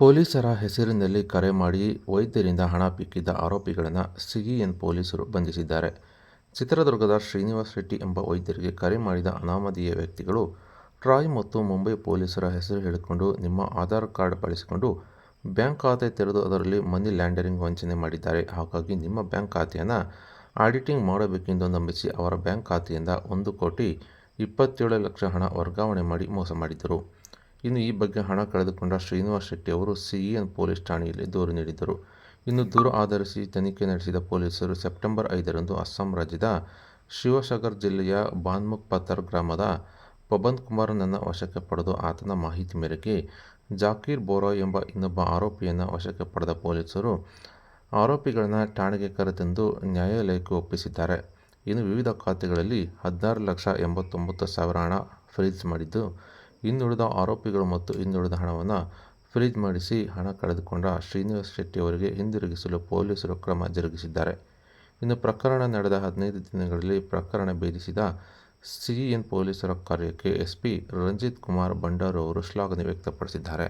ಪೊಲೀಸರ ಹೆಸರಿನಲ್ಲಿ ಕರೆ ಮಾಡಿ ವೈದ್ಯರಿಂದ ಹಣ ಪಿಕ್ಕಿದ್ದ ಆರೋಪಿಗಳನ್ನು ಸಿಇಎನ್ ಪೊಲೀಸರು ಬಂಧಿಸಿದ್ದಾರೆ. ಚಿತ್ರದುರ್ಗದ ಶ್ರೀನಿವಾಸ್ ರೆಡ್ಡಿ ಎಂಬ ವೈದ್ಯರಿಗೆ ಕರೆ ಮಾಡಿದ ಅನಾಮಧೇಯ ವ್ಯಕ್ತಿಗಳು ಟ್ರಾಯ್ ಮತ್ತು ಮುಂಬೈ ಪೊಲೀಸರ ಹೆಸರು ಹೇಳಿಕೊಂಡು ನಿಮ್ಮ ಆಧಾರ್ ಕಾರ್ಡ್ ಬಳಸಿಕೊಂಡು ಬ್ಯಾಂಕ್ ಖಾತೆ ತೆರೆದು ಅದರಲ್ಲಿ ಮನಿ ಲ್ಯಾಂಡರಿಂಗ್ ವಂಚನೆ ಮಾಡಿದ್ದಾರೆ. ಹಾಗಾಗಿ ನಿಮ್ಮ ಬ್ಯಾಂಕ್ ಖಾತೆಯನ್ನು ಆಡಿಟಿಂಗ್ ಮಾಡಬೇಕೆಂದು ನಂಬಿಸಿ ಅವರ ಬ್ಯಾಂಕ್ ಖಾತೆಯಿಂದ ಒಂದು ಕೋಟಿ ಇಪ್ಪತ್ತೇಳು ಲಕ್ಷ ಹಣ ವರ್ಗಾವಣೆ ಮಾಡಿ ಮೋಸ ಮಾಡಿದ್ದರು. ಇನ್ನು ಈ ಬಗ್ಗೆ ಹಣ ಕಳೆದುಕೊಂಡ ಶ್ರೀನಿವಾಸ್ ಶೆಟ್ಟಿ ಅವರು ಸಿಇಎನ್ ಪೊಲೀಸ್ ಠಾಣೆಯಲ್ಲಿ ದೂರು ನೀಡಿದ್ದರು. ಇನ್ನು ದೂರು ಆಧರಿಸಿ ತನಿಖೆ ನಡೆಸಿದ ಪೊಲೀಸರು ಸೆಪ್ಟೆಂಬರ್ ಐದರಂದು ಅಸ್ಸಾಂ ರಾಜ್ಯದ ಶಿವಸಾಗರ್ ಜಿಲ್ಲೆಯ ಬಾನ್ಮುಖ್ ಪತರ್ ಗ್ರಾಮದ ಪಬಂದ್ ಕುಮಾರ್ನನ್ನು ವಶಕ್ಕೆ ಪಡೆದು ಆತನ ಮಾಹಿತಿ ಮೇರೆಗೆ ಜಾಕೀರ್ ಬೋರಾ ಎಂಬ ಇನ್ನೊಬ್ಬ ಆರೋಪಿಯನ್ನು ವಶಕ್ಕೆ ಪಡೆದ ಪೊಲೀಸರು ಆರೋಪಿಗಳನ್ನು ಠಾಣೆಗೆ ಕರೆತಂದು ನ್ಯಾಯಾಲಯಕ್ಕೆ ಒಪ್ಪಿಸಿದ್ದಾರೆ. ಇನ್ನು ವಿವಿಧ ಖಾತೆಗಳಲ್ಲಿ ಹದಿನಾರು ಲಕ್ಷ ಎಂಬತ್ತೊಂಬತ್ತು ಸಾವಿರ ಹಣ ಫ್ರೀಜ್ ಮಾಡಿದ್ದು, ಇನ್ನುಳಿದ ಆರೋಪಿಗಳು ಮತ್ತು ಇನ್ನುಳಿದ ಹಣವನ್ನು ಫ್ರೀಜ್ ಮಾಡಿಸಿ ಹಣ ಕಳೆದುಕೊಂಡ ಶ್ರೀನಿವಾಸ್ ಶೆಟ್ಟಿ ಅವರಿಗೆ ಹಿಂದಿರುಗಿಸಲು ಪೊಲೀಸರು ಕ್ರಮ ಜರುಗಿಸಿದ್ದಾರೆ. ಇನ್ನು ಪ್ರಕರಣ ನಡೆದ ಹದಿನೈದು ದಿನಗಳಲ್ಲಿ ಪ್ರಕರಣ ಭೇದಿಸಿದ ಸಿಇಎನ್ ಪೊಲೀಸರ ಕಾರ್ಯಕ್ಕೆ ಎಸ್ಪಿ ರಂಜಿತ್ ಕುಮಾರ್ ಭಂಡಾರು ಅವರು ಶ್ಲಾಘನೆ ವ್ಯಕ್ತಪಡಿಸಿದ್ದಾರೆ.